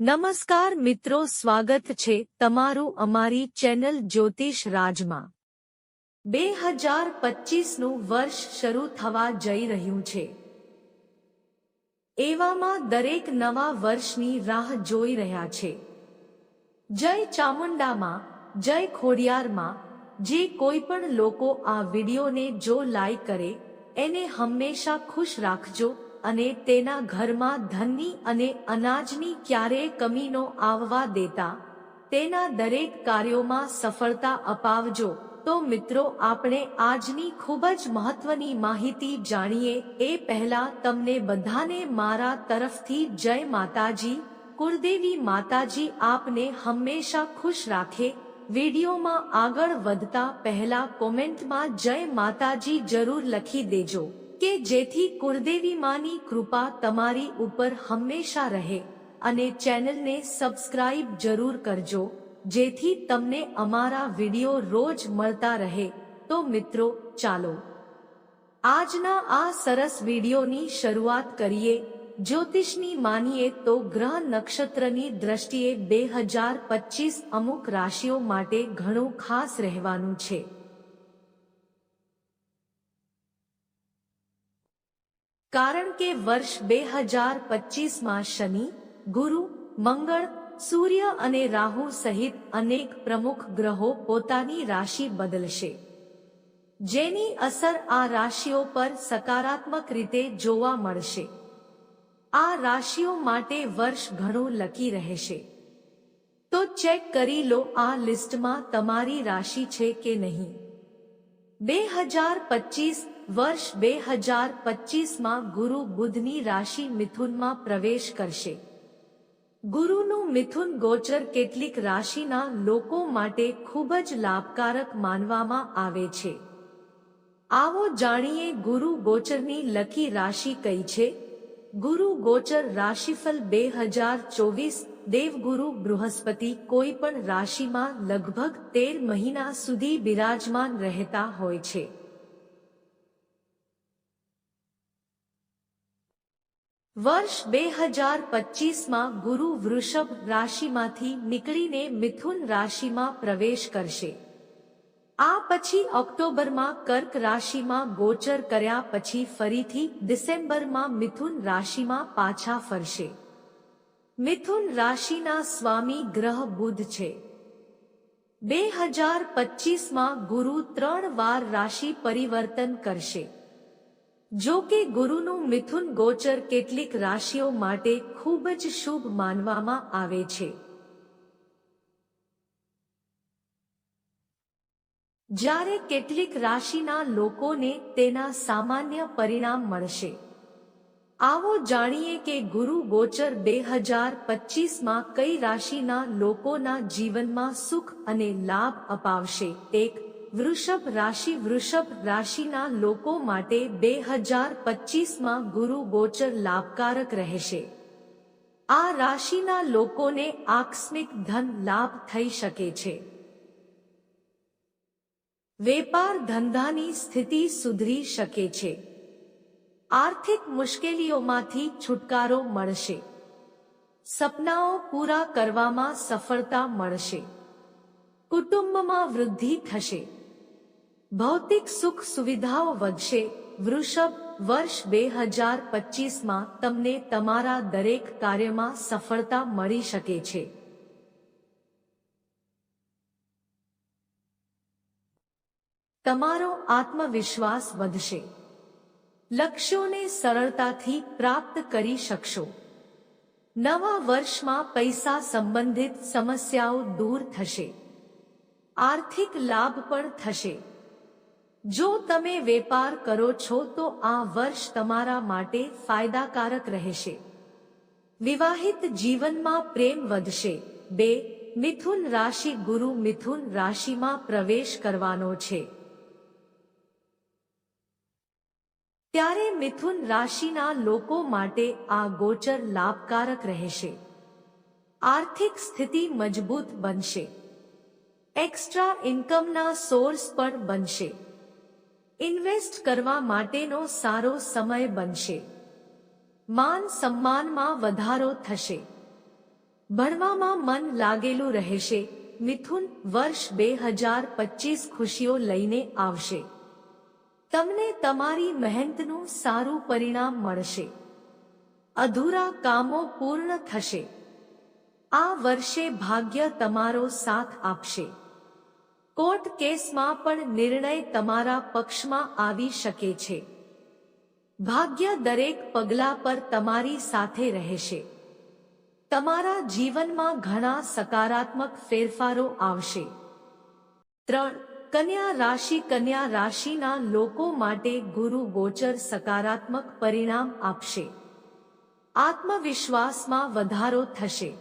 નમસ્કાર મિત્રો, સ્વાગત છે તમારું અમારી ચેનલ જ્યોતિષ રાજમાં. બે હજાર પચીસનું વર્ષ શરૂ થવા જઈ રહ્યું છે. એવામાં દરેક નવા વર્ષની રાહ જોઈ રહ્યા છે. જય ચામુંડામાં, જય ખોડિયારમાં, જે કોઈ પણ લોકો આ વિડીયોને જો લાઈક કરે, એને હંમેશા ખુશ રાખજો અને તેના ઘરમાં ધનની અને અનાજની ક્યારેય કમીનો આવવા દેતા. તેના દરેક કાર્યોમાં સફળતા અપાવજો. તો મિત્રો, આપણે આજની ખૂબ જ મહત્વની માહિતી જાણીએ. એ પહેલા તમને બધાને મારા તરફથી જય માતાજી. કુળદેવી માતાજી આપને હંમેશા ખુશ રાખે. વિડીયોમાં આગળ વધતા પહેલા કોમેન્ટમાં જય માતાજી જરૂર લખી દેજો. કે જેથી કુળદેવી માની કૃપા તમારી ઉપર હંમેશા રહે અને ચેનલને સબસ્ક્રાઇબ જરૂર કરજો, જેથી તમને અમારા વીડિયો રોજ મળતા રહે. તો મિત્રો, ચાલો. આજના આ સરસ વિડીયોની શરૂઆત કરીએ. જ્યોતિષની માનીએ તો ગ્રહ નક્ષત્રની દ્રષ્ટિએ બે હજાર પચીસ અમુક રાશિઓ માટે ઘણું ખાસ રહેવાનું છે. કારણ કે વર્ષ બે હજાર પચીસમાં શનિ, ગુરુ, મંગળ, સૂર્ય અને રાહુ સહિત અનેક પ્રમુખ ગ્રહો પોતાની રાશિ બદલશે. જેની અસર આ રાશિઓ પર સકારાત્મક રીતે જોવા મળશે. આ રાશિઓ માટે વર્ષ ઘણું લકી રહેશે. તો ચેક કરી લો આ લિસ્ટમાં તમારી રાશિ છે કે નહીં. બે હજાર પચીસ વર્ષ બે હજાર પચીસમાં ગુરુ બુધની રાશિ મિથુનમાં પ્રવેશ કરશે. ગુરુનું મિથુન ગોચર કેટલીક રાશિના લોકો માટે ખૂબ જ લાભકારક માનવામાં આવે છે. આવો જાણીએ ગુરુ ગોચરની લકી રાશિ કઈ છે? ગુરુ ગોચર રાશિફલ બે હજાર ચોવીસ, દેવગુરુ બૃહસ્પતિ કોઈ પણ રાશિમાં લગભગ તેર મહિના સુધી બિરાજમાન રહેતા હોય છે. વર્ષ બે હજાર પચીસમાં ગુરુ વૃષભ રાશિમાંથી નીકળીને મિથુન રાશિમાં પ્રવેશ કરશે. આ પછી ઓક્ટોબરમાં કર્ક રાશિમાં ગોચર કર્યા પછી ફરીથી ડિસેમ્બરમાં મિથુન રાશિમાં પાછા ફરશે. મિથુન રાશિના સ્વામી ગ્રહ બુધ છે. બે હજાર પચીસમાં ગુરુ ત્રણ વાર રાશિ પરિવર્તન કરશે. જો કે ગુરુનું મિથુન ગોચર કેટલીક રાશિઓ માટે ખૂબ જ શુભ માનવામાં આવે છે. જ્યારે કેટલીક રાશિના લોકોને તેના સામાન્ય પરિણામ મળશે. આવો જાણીએ કે ગુરુ ગોચર બે હજાર પચીસમાં કઈ રાશિના લોકોના જીવનમાં સુખ અને લાભ અપાવશે? એક વૃષભ રાશિ વૃષભ રાશિના લોકો માટે બે હજાર પચીસમાં ગુરુ ગોચર લાભકારક રહેશે. આ રાશિના લોકોને આકસ્મિક ધન લાભ થઈ શકે છે. વેપાર ધંધાની સ્થિતિ સુધરી શકે છે. આર્થિક મુશ્કેલીઓમાંથી છુટકારો મળશે. સપનાઓ પૂરા કરવામાં સફળતા મળશે. કુટુંબમાં વૃદ્ધિ થશે. ભૌતિક સુખ સુવિધાઓ વધશે. વૃષભ, વર્ષ બે હજાર પચીસમાં તમને તમારા દરેક કાર્યમાં સફળતા મળી શકે છે. તમારો આત્મવિશ્વાસ વધશે. લક્ષ્યોને સરળતાથી પ્રાપ્ત કરી શકશો. નવા વર્ષમાં પૈસા સંબંધિત સમસ્યાઓ દૂર થશે. આર્થિક લાભ પણ થશે. જો તમે વેપાર કરો છો તો આ વર્ષ તમારા માટે ફાયદાકારક રહેશે. વિવાહિત જીવનમાં પ્રેમ વધશે. બે, મિથુન રાશિ ગુરુ મિથુન રાશિમાં પ્રવેશ કરવાનો છે. ત્યારે મિથુન રાશિના લોકો માટે આ ગોચર લાભકારક રહેશે. આર્થિક સ્થિતિ મજબૂત બનશે. એક્સ્ટ્રા ઇન્કમના સોર્સ પણ બનશે. ઇન્વેસ્ટ કરવા માટેનો સારો સમય બનશે. માન સન્માનમાં વધારો થશે. ભણવામાં મન લાગેલું રહેશે. મિથુન વર્ષ બે હજાર પચીસ ખુશીઓ લઈને આવશે. તમને તમારી મહેનતનું સારું પરિણામ મળશે. અધૂરા કામો પૂર્ણ થશે. આ વર્ષે ભાગ્ય તમારો સાથ આપશે. કોર્ટ કેસમાં પણ નિર્ણય તમારા પક્ષમાં આવી શકે છે. ભાગ્ય દરેક પગલા પર તમારી સાથે રહેશે. તમારા જીવનમાં ઘણા સકારાત્મક ફેરફારો આવશે. ત્રણ, કન્યા રાશિ કન્યા રાશિના લોકો માટે ગુરુ ગોચર સકારાત્મક પરિણામ આપશે. આત્મવિશ્વાસમાં વધારો થશે.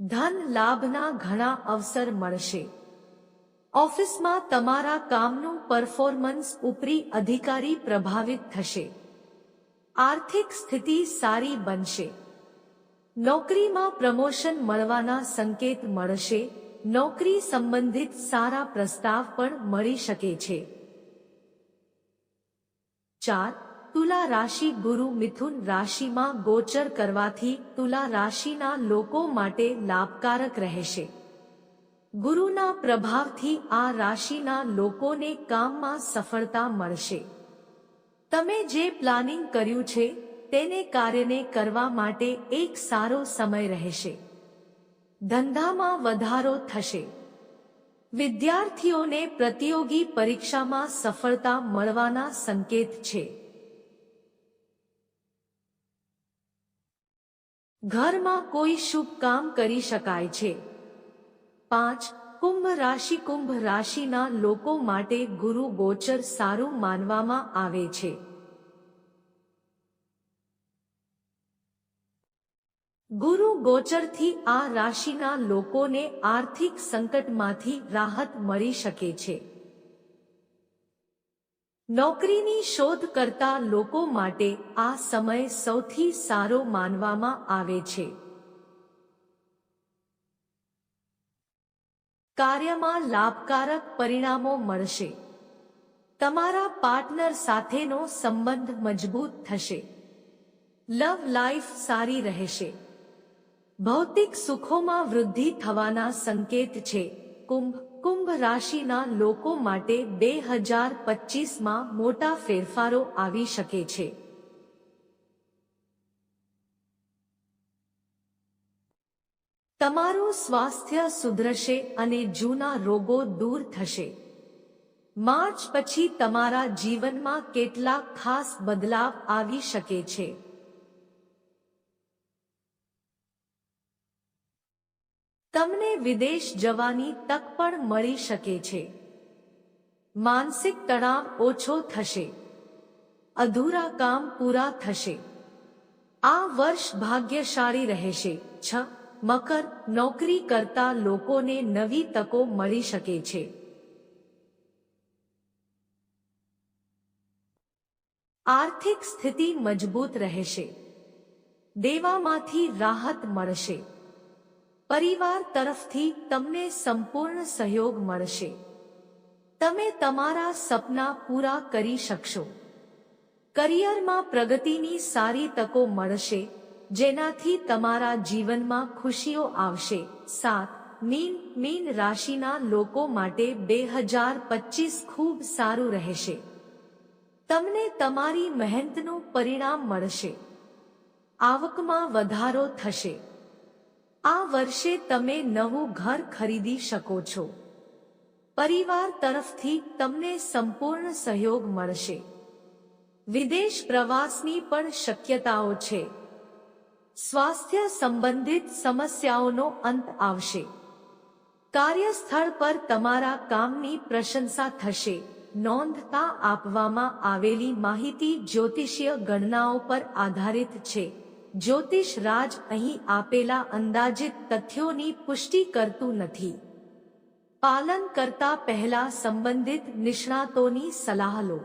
ધન લાભના ઘણા અવસર મળશે. ઓફિસમાં તમારા કામનું પરફોર્મન્સ ઉપરી અધિકારી પ્રભાવિત થશે. આર્થિક સ્થિતિ સારી બનશે. નોકરીમાં પ્રમોશન મળવાના સંકેત મળશે. નોકરી સંબંધિત સારા પ્રસ્તાવ પણ મળી શકે છે. ચાર, તુલા રાશિ ગુરુ મિથુન રાશિમાં ગોચર કરવાથી તુલા રાશિના લોકો માટે લાભકારક રહેશે. ગુરુના પ્રભાવથી આ રાશિના લોકોને કામમાં સફળતા મળશે. તમે જે પ્લાનિંગ કર્યું છે, તેને કાર્યને કરવા માટે એક સારો સમય રહેશે. ધંધામાં વધારો થશે. વિદ્યાર્થીઓને પ્રતિયોગી પરીક્ષામાં સફળતા મળવાના સંકેત છે. ઘરમાં કોઈ શુભ કામ કરી શકાય છે. પાંચ, કુંભ રાશિ, કુંભ રાશિના લોકો માટે ગુરુ ગોચર સારું માનવામાં આવે છે. ગુરુ ગોચરથી આ રાશિના લોકોને આર્થિક સંકટમાંથી રાહત મળી શકે છે. નોકરીની શોધ કરતા લોકો માટે આ સમય સૌથી સારો માનવામાં આવે છે. કાર્યમાં લાભકારક પરિણામો મળશે. તમારા પાર્ટનર સાથેનો સંબંધ મજબૂત થશે. લવ લાઈફ સારી રહેશે. ભૌતિક સુખોમાં વૃદ્ધિ થવાના સંકેત છે. કુંભ કુંભ રાશિના લોકો માટે બે હજાર પચીસમાં મોટા ફેરફારો આવી શકે છે. તમારું સ્વાસ્થ્ય સુધરશે અને જૂના રોગો દૂર થશે. માર્ચ પછી તમારા જીવનમાં કેટલાક ખાસ બદલાવ આવી શકે છે. તમને વિદેશ જવાની તક પણ મળી શકે છે. માનસિક તણાવ ઓછો થશે. અધૂરા કામ પૂરા થશે. આ વર્ષ ભાગ્યશાળી રહેશે. છ મકર નોકરી કરતા લોકોને નવી તકો મળી શકે છે. આર્થિક સ્થિતિ મજબૂત રહેશે. દેવામાંથી રાહત મળશે. પરિવાર તરફથી તમને સંપૂર્ણ સહયોગ મળશે. તમે તમારા સપના પૂરા કરી શકશો. કરિયરમાં પ્રગતિની સારી તકો મળશે. જેનાથી તમારા જીવનમાં ખુશીઓ આવશે. સાત, મીન મીન રાશિના લોકો માટે બે હજાર પચીસ ખૂબ સારું રહેશે. તમને તમારી મહેનતનું પરિણામ મળશે. આવકમાં વધારો થશે. આ વર્ષે તમે નવું ઘર ખરીદી શકો છો. પરિવાર તરફથી તમને સંપૂર્ણ સહયોગ મળશે. વિદેશ પ્રવાસની પણ શક્યતાઓ છે. સ્વાસ્થ્ય સંબંધિત સમસ્યાઓનો અંત આવશે. કાર્યસ્થળ પર તમારા કામની પ્રશંસા થશે. નોંધતા આપવામાં આવેલી માહિતી જ્યોતિષીય ગણનાઓ પર આધારિત છે. જ્યોતિષ રાજ અહીં આપેલા અંદાજિત તથ્યોની પુષ્ટિ કરતું નથી. પાલન કરતા પહેલા સંબંધિત નિષ્ણાતોની સલાહ લો.